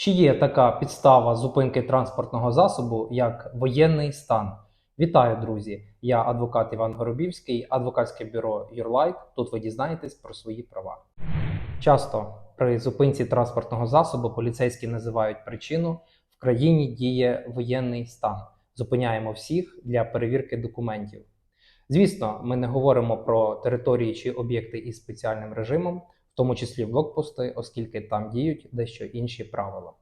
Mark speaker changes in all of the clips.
Speaker 1: Чи є така підстава зупинки транспортного засобу, як воєнний стан? Вітаю, друзі! Я адвокат Іван Горобівський, адвокатське бюро Юрлайт. Тут ви дізнаєтесь про свої права. Часто при зупинці транспортного засобу поліцейські називають причину в країні діє воєнний стан. Зупиняємо всіх для перевірки документів. Звісно, ми не говоримо про території чи об'єкти із спеціальним режимом, тому числі блокпости, оскільки там діють дещо інші правила.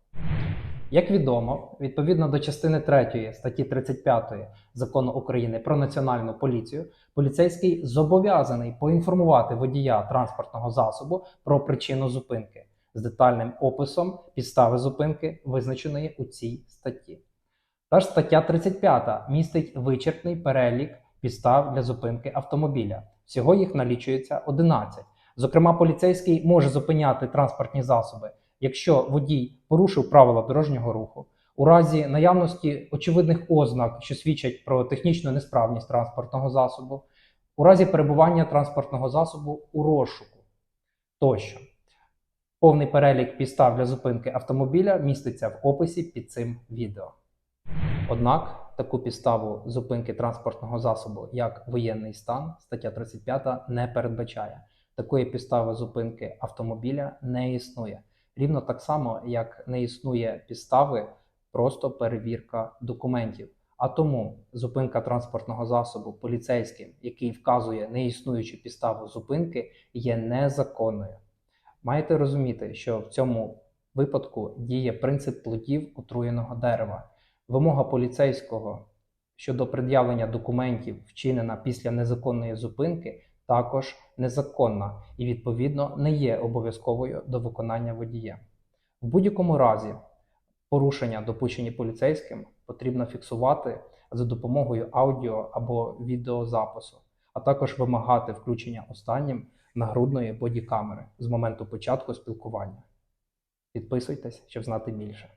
Speaker 1: Як відомо, відповідно до частини 3 статті 35 закону України про національну поліцію, поліцейський зобов'язаний поінформувати водія транспортного засобу про причину зупинки з детальним описом підстави зупинки, визначеної у цій статті. Та ж стаття 35 містить вичерпний перелік підстав для зупинки автомобіля. Всього їх налічується 11. Зокрема, поліцейський може зупиняти транспортні засоби, якщо водій порушив правила дорожнього руху, у разі наявності очевидних ознак, що свідчать про технічну несправність транспортного засобу, у разі перебування транспортного засобу у розшуку тощо. Повний перелік підстав для зупинки автомобіля міститься в описі під цим відео. Однак таку підставу зупинки транспортного засобу, як воєнний стан, стаття 35 не передбачає. Такої підстави зупинки автомобіля не існує. Рівно так само, як не існує підстави просто перевірка документів. А тому зупинка транспортного засобу поліцейським, який вказує неіснуючу підставу зупинки, є незаконною. Маєте розуміти, що в цьому випадку діє принцип плодів отруєного дерева. Вимога поліцейського щодо пред'явлення документів, вчинена після незаконної зупинки, також незаконна і, відповідно, не є обов'язковою до виконання водієм. В будь-якому разі порушення, допущені поліцейським, потрібно фіксувати за допомогою аудіо або відеозапису, а також вимагати включення останнім нагрудної бодікамери з моменту початку спілкування. Підписуйтесь, щоб знати більше.